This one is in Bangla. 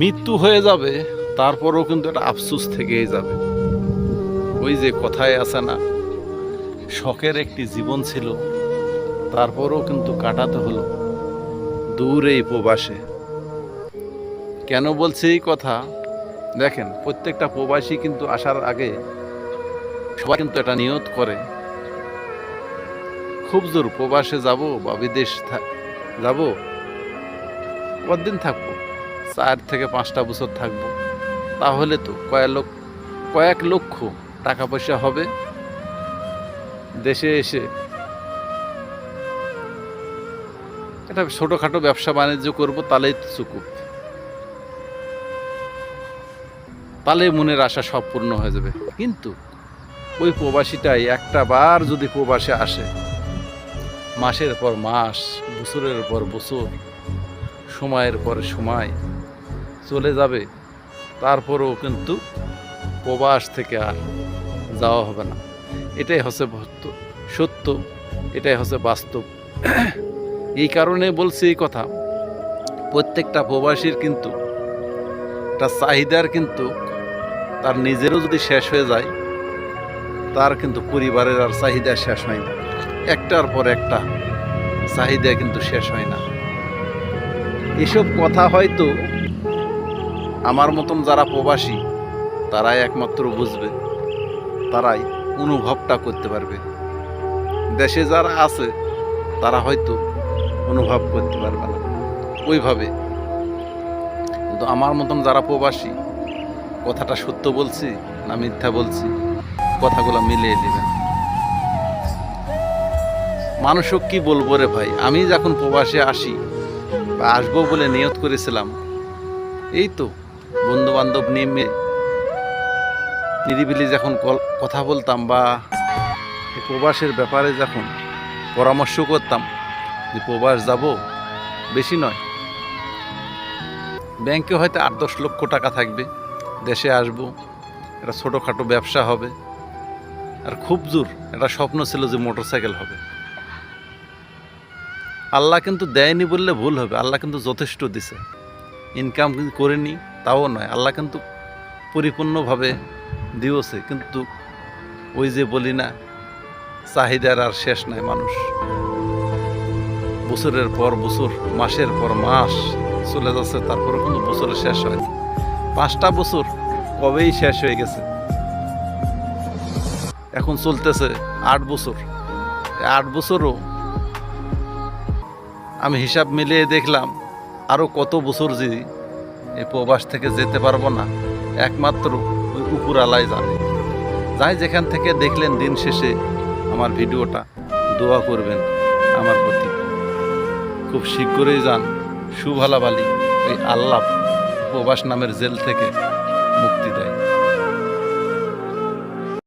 মৃত্যু হয়ে যাবে, তারপরেও কিন্তু একটা আফসোস থেকেই যাবে। ওই যে কথায় আছে না, শখের একটি জীবন ছিল, তারপরেও কিন্তু কাটাতে হলো দূরে এই প্রবাসে। কেন বলছে এই কথা? দেখেন, প্রত্যেকটা প্রবাসী কিন্তু আসার আগে সবাই কিন্তু এটা নিয়ত করে। খুব জোর প্রবাসে যাব বা বিদেশ যাব, কতদিন থাকব? চার থেকে পাঁচটা বছর থাকব। তাহলে তো কয়েক কয়েক লক্ষ টাকা পয়সা হবে। দেশে এসে এটা ছোটোখাটো ব্যবসা বাণিজ্য করব, তাহলেই তো চুকুপ তাহলে মনের আশা সব পূর্ণ হয়ে যাবে। কিন্তু ওই প্রবাসীটাই একটা বার যদি প্রবাসে আসে, মাসের পর মাস, বছরের পর বছর, সময়ের পর সময় চলে যাবে, তারপরেও কিন্তু প্রবাস থেকে আর যাওয়া হবে না। এটাই হচ্ছে সত্য, এটাই হচ্ছে বাস্তব। এই কারণে বলছি এই কথা, প্রত্যেকটা প্রবাসীর কিন্তু, তার চাহিদার কিন্তু, তার নিজেরও যদি শেষ হয়ে যায়, তার কিন্তু পরিবারের আর চাহিদা শেষ হয় না। একটার পর একটা চাহিদা কিন্তু শেষ হয় না। এসব কথা হয়তো আমার মতন যারা প্রবাসী, তারাই একমাত্র বুঝবে, তারাই অনুভবটা করতে পারবে। দেশে যারা আছে, তারা হয়তো অনুভব করতে পারবে না। ওইভাবে। কিন্তু আমার মতন যারা প্রবাসী, কথাটা সত্য বলছি না মিথ্যা বলছি, কথাগুলো মিলিয়ে নেবেন মানুষও কি বলব রে ভাই? আমি যখন প্রবাসে আসি বা আসব বলে নিয়ত করেছিলাম, এই তো বন্ধু বান্ধব নিয়ে নিরিবিলি যখন কথা বলতাম বা প্রবাসের ব্যাপারে যখন পরামর্শ করতাম যে প্রবাস যাব, বেশি নয়। ব্যাংকে হয়তো আট দশ লক্ষ টাকা থাকবে, দেশে আসব, একটা ছোটোখাটো ব্যবসা হবে। আর খুব জোর, একটা স্বপ্ন ছিল যে মোটরসাইকেল হবে। আল্লাহ কিন্তু দেয়নি বললে ভুল হবে, আল্লাহ কিন্তু যথেষ্ট দিছে। ইনকাম কিন্তু করিনি তাও নয়, আল্লাহ কিন্তু পরিপূর্ণভাবে দিয়েছে। কিন্তু ওই যে বলি না, চাহিদার আর শেষ নাই মানুষ। বছরের পর বছর, মাসের পর মাস চলে যাচ্ছে তারপরে কিন্তু বছরের শেষ হয়নি পাঁচটা বছর কবেই শেষ হয়ে গেছে? এখন চলতেছে আট বছর। আট বছরও আমি হিসাব মিলিয়ে দেখলাম আরও কত বছর যে এই প্রবাস থেকে যেতে পারব না। একমাত্র ওই উপর আলায় জানে। যাই যেখান থেকে দেখলেন দিন শেষে আমার ভিডিওটা, দোয়া করবেন আমার প্রতি। খুব শীঘ্রই যান সুভালাবালি ওই আল্লাহ প্রবাস নামের জেল থেকে মুক্তি দেয়।